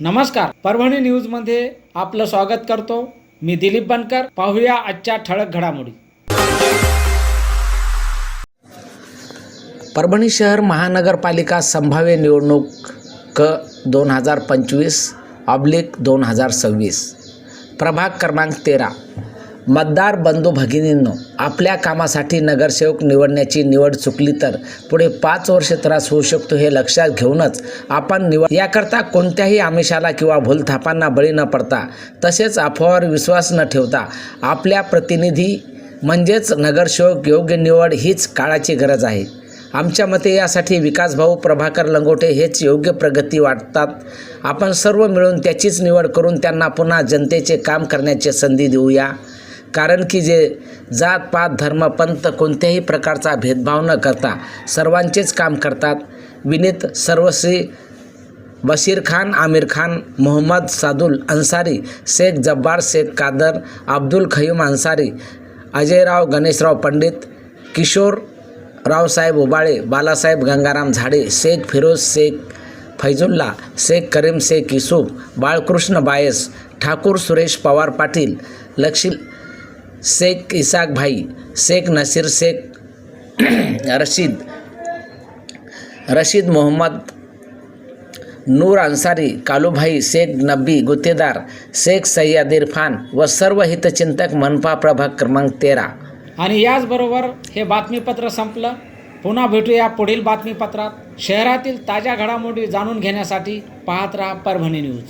नमस्कार. परभणी न्यूजमध्ये आपलं स्वागत करतो. मी दिलीप बनकर. पाहूया आजच्या ठळक घडामोडी. परभणी शहर महानगरपालिका संभाव्य निवडणूक क दोन हजार पंचवीस ऑब्लिक दोन हजार सव्वीस. प्रभाग क्रमांक तेरा. मतदार बंधू भगिनींनो आपल्या कामासाठी नगरसेवक निवडण्याची निवड चुकली तर पुढे पाच वर्ष त्रास होऊ शकतो हे लक्षात घेऊनच आपण निवड याकरता कोणत्याही आमिषाला किंवा भूलथापांना बळी न पडता तसेच अफवावर विश्वास न ठेवता आपल्या प्रतिनिधी म्हणजेच नगरसेवक योग्य निवड हीच काळाची गरज आहे. आमच्या मते यासाठी विकासभाऊ प्रभाकर लंगोटे हेच योग्य प्रगती वाटतात. आपण सर्व मिळून त्याचीच निवड करून त्यांना पुन्हा जनतेचे काम करण्याची संधी देऊया. कारण की जे जात पात धर्म पंथ कोणत्याही प्रकारचा भेदभाव न करता सर्वांचेच काम करतात. विनीत सर्वश्री बशीर खान आमिर खान मोहम्मद सादुल अन्सारी शेख जब्बार शेख कादर अब्दुल खयूम अन्सारी अजयराव गणेशराव पंडित किशोर रावसाहेब उबाळे बालासाहेब गंगाराम झाडे शेख फिरोज शेख फैजुल्ला शेख करीम शेख युसुफ बाळकृष्ण बायस ठाकूर सुरेश पवार पाटील लक्ष्मी शेख इसाक भाई शेख नसीर शेख रशीद रशीद मोहम्मद नूर अन्सारी कालूभाई शेख नब्बी गुत्तेदार शेख सय्यद इरफान व सर्व हितचिंतक मनपा प्रभाग क्रमांक तेरा. आणि याचबरोबर हे बातमीपत्र संपलं. पुन्हा भेटूया पुढील बातमीपत्रात. शहरातील ताज्या घडामोडी जाणून घेण्यासाठी पाहत राहा परभणी न्यूज.